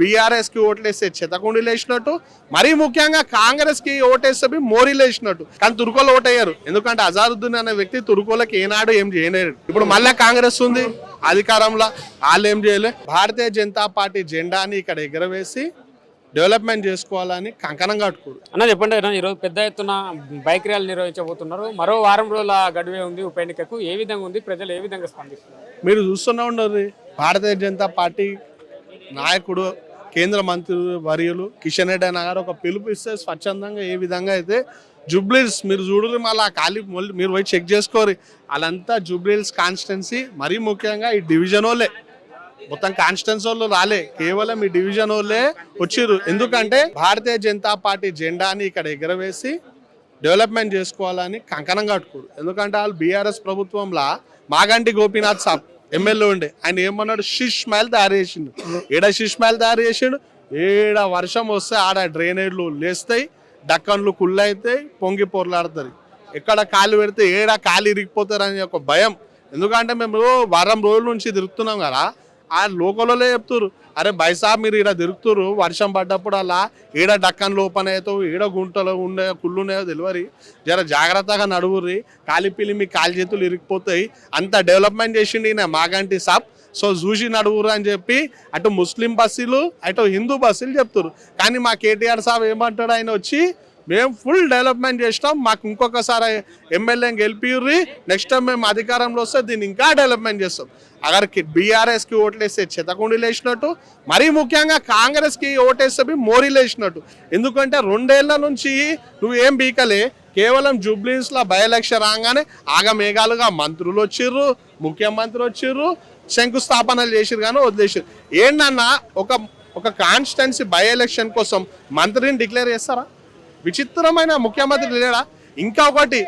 బీఆర్ఎస్కి ఓట్లేస్తే చెతకుండీలు వేసినట్టు మరీ ముఖ్యంగా కాంగ్రెస్కి ఓటేస్తే మోరీలు వేసినట్టు కానీ తుర్కోలు ఓటయ్యారు. ఎందుకంటే అజారుద్దీన్ అనే వ్యక్తి తుర్కోలకి ఏనాడు ఏం చేయలేడు. ఇప్పుడు మళ్ళా కాంగ్రెస్ ఉంది అధికారంలో వాళ్ళు ఏం చేయలే. భారతీయ జనతా పార్టీ జెండాని ఇక్కడ ఎగరవేసి డెవలప్మెంట్ చేసుకోవాలని కంకణం కట్టుకోరు అన్న చెప్పండి అన్న ఈరోజు పెద్ద ఎత్తున బైక్ ర్యాలీ నిర్వహించబోతున్నారు. మరో వారం రోజుల గడువే ఉంది ఉప ఎన్నికకు. ఏ విధంగా ఉంది? ప్రజలు ఏ విధంగా స్పందిస్తున్నారు? మీరు చూస్తూనే ఉండరు భారతీయ జనతా పార్టీ నాయకుడు కేంద్ర మంత్రి వర్యులు కిషన్ రెడ్డి అన్న గారు ఒక పిలుపు ఇస్తే స్వచ్ఛందంగా ఏ విధంగా అయితే జూబ్లీస్ మీరు చూడరు మళ్ళీ ఆ ఖాళీ మీరు పోయి చెక్ చేసుకోరు వాళ్ళంతా జూబ్లీస్ కాన్స్టిట్యున్సీ మరీ ముఖ్యంగా ఈ డివిజన్ వాళ్ళే. మొత్తం కాన్స్టిట్యున్సీ వాళ్ళు రాలే. కేవలం ఈ డివిజన్ వాళ్ళే వచ్చిర్రు. ఎందుకంటే భారతీయ జనతా పార్టీ జెండాని ఇక్కడ ఎగరవేసి డెవలప్మెంట్ చేసుకోవాలని కంకణం కట్టుకోరు ఎందుకంటే వాళ్ళు బీఆర్ఎస్ ప్రభుత్వంలో మాగంటి గోపీనాథ్ సాబ్ ఎమ్మెల్యే ఉండే. ఆయన ఏమన్నాడు? షిష్ మైల్ తయారు చేసిండు ఏడ షిష్ మైల్ తయారు చేసిండు ఏడ వర్షం వస్తే ఆడ డ్రైనేజ్లు లేస్తాయి డక్కన్లు కుళ్ళైతాయి పొంగి పొరలాడుతుంది ఎక్కడ కాలు పెడితే ఏడ కాలు ఇరిగిపోతారని ఒక భయం. ఎందుకంటే మేము వారం రోజుల నుంచి తిరుగుతున్నాం కదా ఆ లోకల్లో చెప్తున్నారు అరే బైసాబ్ మీరు ఇక్కడ తిరుగుతురు వర్షం పడ్డప్పుడు అలా ఈడ డక్కన్ లోపన అవుతావు ఈడ గుంటలో ఉండే కుళ్ళు ఉన్నాయో తెలియదు జర జాగ్రత్తగా నడువుర్రి కాలిపిల్లి మీ కాలి చేతులు ఇరిగిపోతాయి. అంత డెవలప్మెంట్ చేసిండు ఈయన మాగంటి సాబ్. సో చూసి నడువురు అని చెప్పి అటు ముస్లిం బస్సులు అటు హిందూ బస్సులు చెప్తారు కానీ మా కేటీఆర్ సాబ్ ఏమంటాడు ఆయన వచ్చి మేము ఫుల్ డెవలప్మెంట్ చేసినాం. మాకు ఇంకొకసారి ఎమ్మెల్యే గెలిపిర్రి. నెక్స్ట్ టైం మేము అధికారంలో వస్తే దీన్ని ఇంకా డెవలప్మెంట్ చేస్తాం. అగర్కి బీఆర్ఎస్కి ఓట్లేస్తే చెతకుండీలు వేసినట్టు మరీ ముఖ్యంగా కాంగ్రెస్కి ఓటేస్తే మోరీలు వేసినట్టు. ఎందుకంటే రెండేళ్ళ నుంచి నువ్వు ఏం బీకలే కేవలం జూబ్లీస్లో బై ఎలక్షన్ రాగానే ఆగమేఘాలుగా మంత్రులు వచ్చిర్రు ముఖ్యమంత్రి వచ్చిర్రు శంకుస్థాపనలు చేసిర్రు కానీ వదిలేసారు ఏంటన్నా ఒక ఒక కాన్స్టెన్సీ బై ఎలక్షన్ కోసం మంత్రిని డిక్లేర్ చేస్తారా? విచిత్రమైన ముఖ్యమంత్రి లేడా? ఇంకా ఒకటి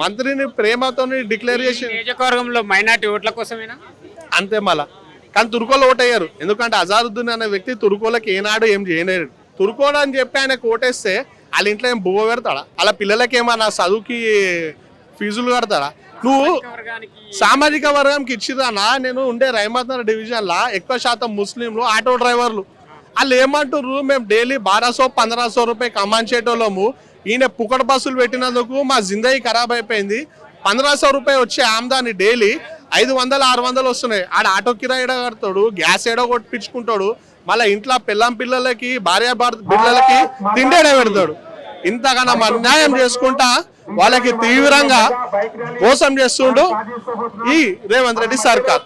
మంత్రిని ప్రేమతో డిక్లేర్ చేసి నియోజకవర్గంలో మైనార్టీ ఓట్ల కోసమేనా? అంతే మళ్ళా. కానీ తుర్కోలు ఓటయ్యారు. ఎందుకంటే అజారుద్దీన్ అనే వ్యక్తి తుర్కోలకి ఏనాడు ఏం చేయలేడు. తుర్కోలు అని చెప్పి ఆయనకు ఓటేస్తే వాళ్ళ ఇంట్లో ఏం బువ్వ పెడతాడా? వాళ్ళ పిల్లలకి ఏమన్నా చదువుకి ఫీజులు కడతాడా? నువ్వు వర్గానికి సామాజిక వర్గంకి ఇచ్చిరానా నేను ఉండే రైమత్ డివిజన్ లా ఎక్కువ శాతం ముస్లింలు ఆటో డ్రైవర్లు. వాళ్ళు ఏమంటారు మేము డైలీ బారాసో పంద్రాసో రూపాయి కమాంచేటోళ్ళము ఈయన పుకడ బస్సులు పెట్టినందుకు మా జిందగీ ఖరాబ్ అయిపోయింది. పంద్రాసో రూపాయి వచ్చే ఆమ్దాని డైలీ ఐదు వందలు ఆరు వందలు వస్తున్నాయి. ఆడ ఆటో కిరాయి ఏడ కడతాడు గ్యాస్ ఏడో కొట్టించుకుంటాడు. మళ్ళీ ఇంట్లో పిల్లం పిల్లలకి భార్య పిల్లలకి తిండేడే పెడతాడు. ఇంతగానో అన్యాయం చేసుకుంటా? వాళ్ళకి తీవ్రంగా మోసం చేస్తుండు ఈ రేవంత్ రెడ్డి సర్కార్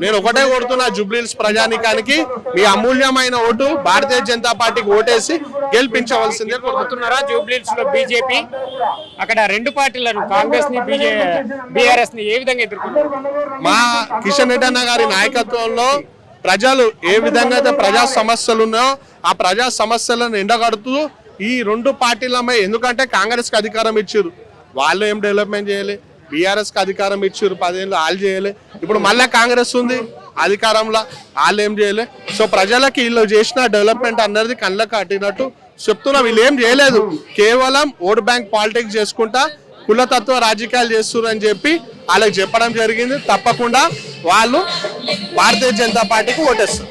నేను ఒకటే కొడుతున్నా జూబ్లీల్స్ ప్రజానికానికి మీ అమూల్యమైన ఓటు భారతీయ జనతా పార్టీకి ఓటేసి గెలిపించవలసిందే కోరుతున్నాను. కోరుతున్నారా జూబ్లీస్లో బీజేపీ అక్కడ రెండు పార్టీలను కాంగ్రెస్ని బీఆర్ఎస్ని ఏ విధంగా ఎదుర్కొన్నారు మా కిషన్ రెడ్డి అన్న గారి నాయకత్వంలో ప్రజలు ఏ విధంగా అయితే ప్రజా సమస్యలు ఉన్నాయో ఆ ప్రజా సమస్యలను ఎండగడుతూ ఈ రెండు పార్టీలమే ఎందుకంటే కాంగ్రెస్కి అధికారం ఇచ్చారు. వాళ్ళు ఏం డెవలప్మెంట్ చేయలే? బీఆర్ఎస్కి అధికారం ఇచ్చారు పదేళ్ళు వాళ్ళు చేయలే. ఇప్పుడు మళ్ళీ కాంగ్రెస్ ఉంది అధికారంలో వాళ్ళు ఏం చేయలే? సో ప్రజలకి వీళ్ళు చేసిన డెవలప్మెంట్ అన్నది కళ్ళకి అట్టినట్టు చెప్తున్నా. వీళ్ళు ఏం చేయలేదు. కేవలం ఓట్ బ్యాంక్ పాలిటిక్స్ చేసుకుంటా కులతత్వ రాజకీయాలు చేస్తున్నారు అని చెప్పి వాళ్ళకి చెప్పడం జరిగింది. తప్పకుండా వాళ్ళు భారతీయ జనతా పార్టీకి ఓటేస్తారు.